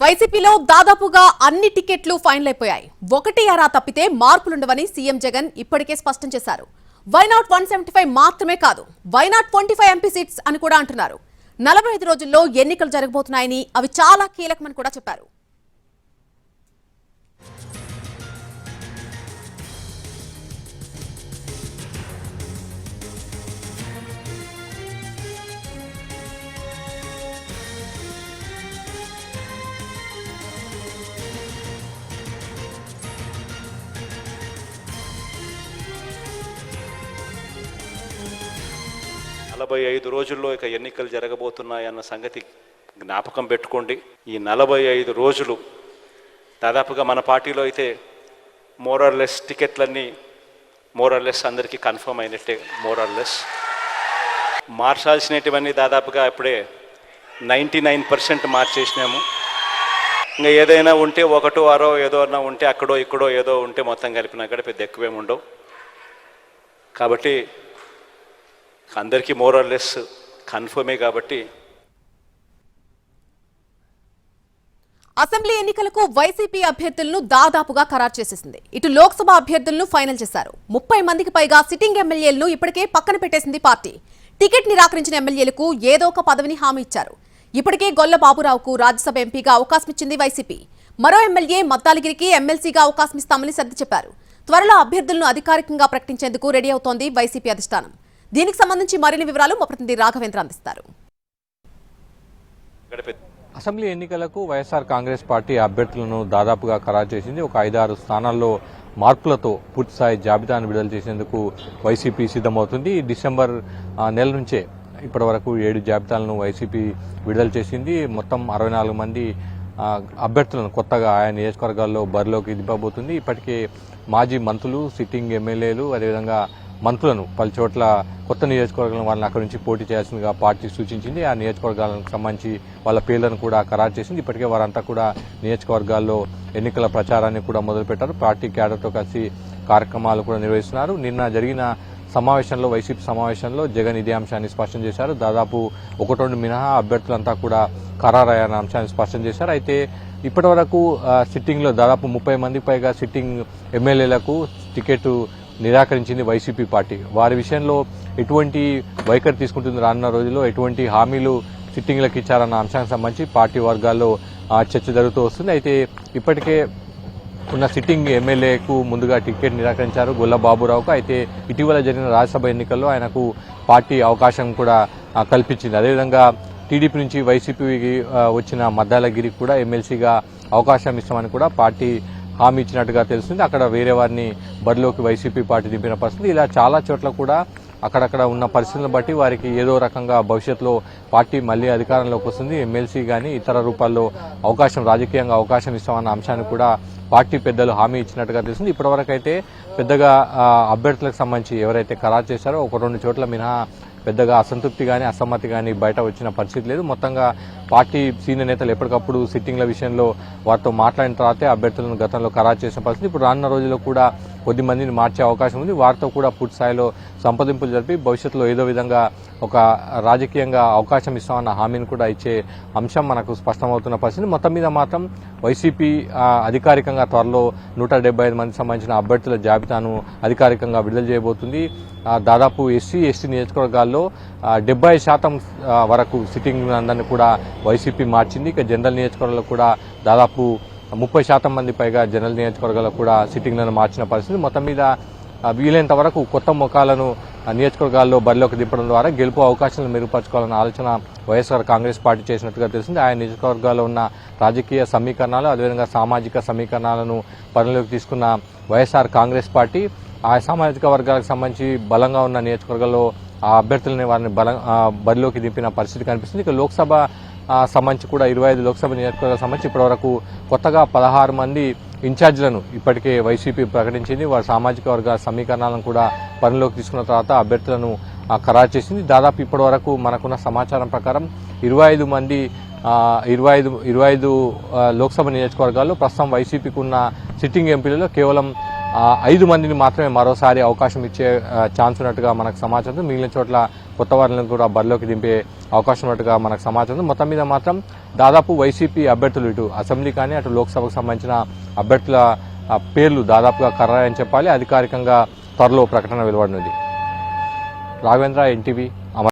వైసీపీలో దాదాపుగా అన్ని టికెట్లు ఫైనల్ అయిపోయాయి ఒకటి అరా తప్పితే మార్పులుండవని సీఎం జగన్ ఇప్పటికే స్పష్టం చేశారు. వైనాట్ వన్ సెవెంటీ ఫైవ్ మాత్రమే కాదు why not twenty five MP seats అని కూడా అంటున్నారు. నలభై ఐదు రోజుల్లో ఎన్నికలు జరగబోతున్నాయని అవి చాలా కీలకమని కూడా చెప్పారు. నలభై ఐదు రోజుల్లో ఇక ఎన్నికలు జరగబోతున్నాయన్న సంగతి జ్ఞాపకం పెట్టుకోండి. ఈ నలభై ఐదు రోజులు దాదాపుగా మన పార్టీలో అయితే మోరర్లెస్ టికెట్లన్నీ మోరర్లెస్ అందరికీ కన్ఫర్మ్ అయినట్టే మోరర్లెస్. మార్చాల్సినటువన్నీ దాదాపుగా అప్పుడే నైంటీ నైన్ పర్సెంట్ మార్చేసినాము. ఇంకా ఏదైనా ఉంటే ఒకటో అరో ఏదో అన్నా ఉంటే అక్కడో ఇక్కడో ఏదో ఉంటే మొత్తం కలిపినా కూడా పెద్ద ఎక్కువేమి ఉండవు. కాబట్టి అందరికీ మోరల్లెస్ కన్ఫర్మే కాబట్టి అసెంబ్లీ ఎన్నికలకు వైసీపీ అభ్యర్థులను దాదాపుగా ఖరారు చేసేసింది. ఇటు లోక్సభ అభ్యర్థులను ఫైనల్ చేశారు. ముప్పై మందికి పైగా సిట్టింగ్ ఎమ్మెల్యేలను ఇప్పటికే పక్కన పెట్టేసింది పార్టీ. టికెట్ నిరాకరించిన ఎమ్మెల్యేలకు ఏదో ఒక పదవిని హామీ ఇచ్చారు. ఇప్పటికే గొల్ల బాబురావుకు రాజ్యసభ ఎంపీగా అవకాశం ఇచ్చింది వైసీపీ. మరో ఎమ్మెల్యే మద్దాలగిరికి ఎమ్మెల్సీగా అవకాశం ఇస్తామని సర్ది చెప్పారు. త్వరలో అభ్యర్థులను అధికారికంగా ప్రకటించేందుకు రెడీ అవుతోంది వైసీపీ అధిష్టానం. దీనికి సంబంధించి మరిన్ని వివరాలు మా ప్రతినిధి రాఘవేంద్ర అందిస్తారు. అసెంబ్లీ ఎన్నికలకు వైఎస్ఆర్ కాంగ్రెస్ పార్టీ అభ్యర్థులను దాదాపుగా ఖరారు చేసింది. ఒక ఐదారు స్థానాల్లో మార్పులతో పూర్తిస్థాయి జాబితాను విడుదల చేసేందుకు వైసీపీ సిద్ధమవుతుంది. డిసెంబర్ నెల నుంచే ఇప్పటి వరకు ఏడు జాబితాలను వైసీపీ విడుదల చేసింది. మొత్తం అరవై నాలుగు మంది అభ్యర్థులను కొత్తగా ఆయా నియోజకవర్గాల్లో బరిలోకి దింపబోతుంది. ఇప్పటికే మాజీ మంత్రులు సిట్టింగ్ ఎమ్మెల్యేలు అదేవిధంగా మంత్రులను పలు చోట్ల కొత్త నియోజకవర్గాలను వాళ్ళని అక్కడి నుంచి పోటీ చేయాల్సిందిగా పార్టీ సూచించింది. ఆ నియోజకవర్గాలకు సంబంధించి వాళ్ళ పేర్లను కూడా ఖరారు చేసింది. ఇప్పటికే వారంతా కూడా నియోజకవర్గాల్లో ఎన్నికల ప్రచారాన్ని కూడా మొదలుపెట్టారు. పార్టీ క్యాడర్తో కలిసి కార్యక్రమాలు కూడా నిర్వహిస్తున్నారు. నిన్న జరిగిన సమావేశంలో వైసీపీ సమావేశంలో జగన్ ఇదే అంశాన్ని స్పష్టం చేశారు. దాదాపు ఒకటి రెండు మినహా అభ్యర్థులంతా కూడా ఖరారయ్యారన్న అంశాన్ని స్పష్టం చేశారు. అయితే ఇప్పటి వరకు సిట్టింగ్లో దాదాపు ముప్పై మంది పైగా సిట్టింగ్ ఎమ్మెల్యేలకు టికెట్ నిరాకరించింది వైసీపీ పార్టీ. వారి విషయంలో ఎటువంటి వైఖరి తీసుకుంటుంది రానున్న రోజుల్లో? ఎటువంటి హామీలు సిట్టింగ్లకు ఇచ్చారన్న అంశానికి సంబంధించి పార్టీ వర్గాల్లో చర్చ జరుగుతూ వస్తుంది. అయితే ఇప్పటికే ఉన్న సిట్టింగ్ ఎమ్మెల్యేకు ముందుగా టికెట్ నిరాకరించారు గొల్ల బాబురావుకు అయితే ఇటీవల జరిగిన రాజ్యసభ ఎన్నికల్లో ఆయనకు పార్టీ అవకాశం కూడా కల్పించింది. అదేవిధంగా టీడీపీ నుంచి వైసీపీకి వచ్చిన మద్దాలగిరికి కూడా ఎమ్మెల్సీగా అవకాశం ఇస్తామని కూడా పార్టీ హామీ ఇచ్చినట్టుగా తెలుస్తుంది. అక్కడ వేరే వారిని బరిలోకి వైసీపీ పార్టీ దింపిన పరిస్థితి. ఇలా చాలా చోట్ల కూడా అక్కడక్కడ ఉన్న పరిస్థితులను బట్టి వారికి ఏదో రకంగా భవిష్యత్తులో పార్టీ మళ్ళీ అధికారంలోకి వస్తుంది. ఎమ్మెల్సీ కానీ ఇతర రూపాల్లో అవకాశం రాజకీయంగా అవకాశం ఇస్తామన్న అంశాన్ని కూడా పార్టీ పెద్దలు హామీ ఇచ్చినట్టుగా తెలిసింది ఇప్పటివరకు అయితే పెద్దగా అభ్యర్థులకు సంబంధించి ఎవరైతే ఖరారు చేశారో ఒక రెండు చోట్ల మినహా పెద్దగా అసంతృప్తి కానీ అసమ్మతి కానీ బయట వచ్చిన పరిస్థితి లేదు. మొత్తంగా పార్టీ సీనియర్ నేతలు ఎప్పటికప్పుడు సిట్టింగ్ల విషయంలో వారితో మాట్లాడిన తర్వాతే అభ్యర్థులను గతంలో ఖరారు చేసిన పరిస్థితి. ఇప్పుడు రానున్న రోజుల్లో కూడా కొద్ది మందిని మార్చే అవకాశం ఉంది. వారితో కూడా పూర్తి స్థాయిలో సంప్రదింపులు జరిపి భవిష్యత్తులో ఏదో విధంగా ఒక రాజకీయంగా అవకాశం ఇస్తామన్న హామీని కూడా ఇచ్చే అంశం మనకు స్పష్టమవుతున్న పరిస్థితి. మొత్తం మీద మాత్రం వైసీపీ అధికారికంగా త్వరలో నూట డెబ్బై ఐదు మందికి సంబంధించిన అభ్యర్థుల జాబితాను అధికారికంగా విడుదల చేయబోతుంది. దాదాపు ఎస్సీ ఎస్టీ నియోజకవర్గాల్లో డెబ్బై శాతం వరకు సిట్టింగ్ అందరినీ కూడా వైసీపీ మార్చింది. ఇక జనరల్ నియోజకవర్గాల్లో కూడా దాదాపు ముప్పై శాతం మంది పైగా జనరల్ నియోజకవర్గాల్లో కూడా సిట్టింగ్లను మార్చిన పరిస్థితి. మొత్తం మీద వీలైనంత వరకు కొత్త ముఖాలను నియోజకవర్గాల్లో బరిలోకి దింపడం ద్వారా గెలుపు అవకాశాలను మెరుగుపరచుకోవాలన్న ఆలోచన వైఎస్ఆర్ కాంగ్రెస్ పార్టీ చేసినట్టుగా తెలిసింది. ఆయా నియోజకవర్గాల్లో ఉన్న రాజకీయ సమీకరణాలు అదేవిధంగా సామాజిక సమీకరణాలను పరిలోకి తీసుకున్న వైఎస్ఆర్ కాంగ్రెస్ పార్టీ ఆ సామాజిక వర్గాలకు సంబంధించి బలంగా ఉన్న నియోజకవర్గాల్లో ఆ అభ్యర్థులని వారిని బలం బరిలోకి దింపిన పరిస్థితి కనిపిస్తుంది. ఇక లోక్సభ సంబంధించి కూడా ఇరవై ఐదు లోక్సభ నియోజకవర్గాలకు సంబంధించి ఇప్పటివరకు కొత్తగా పదహారు మంది ఇన్ఛార్జీలను ఇప్పటికే వైసీపీ ప్రకటించింది. వారి సామాజిక వర్గ సమీకరణాలను కూడా పనిలోకి తీసుకున్న తర్వాత అభ్యర్థులను ఖరారు చేసింది. దాదాపు ఇప్పటి వరకు మనకున్న సమాచారం ప్రకారం ఇరవై ఐదు మంది ఇరవై ఐదు ఇరవై ఐదు లోక్సభ నియోజకవర్గాల్లో ప్రస్తుతం వైసీపీకి ఉన్న సిట్టింగ్ ఎంపీలలో కేవలం ఐదు మందిని మాత్రమే మరోసారి అవకాశం ఇచ్చే ఛాన్స్ ఉన్నట్టుగా మనకు సమాచారం మిగిలిన చోట్ల కొత్త వారిని కూడా బరిలోకి దింపే అవకాశం ఉన్నట్టుగా మనకు సమాచారం ఉంది. మొత్తం మీద మాత్రం దాదాపు వైసీపీ అభ్యర్థులు ఇటు అసెంబ్లీ కానీ అటు లోక్సభకు సంబంధించిన అభ్యర్థుల పేర్లు దాదాపుగా ఖరారని చెప్పాలి అధికారికంగా త్వరలో ప్రకటన వెలువడినది రాఘవేంద్ర ఎన్టీవీ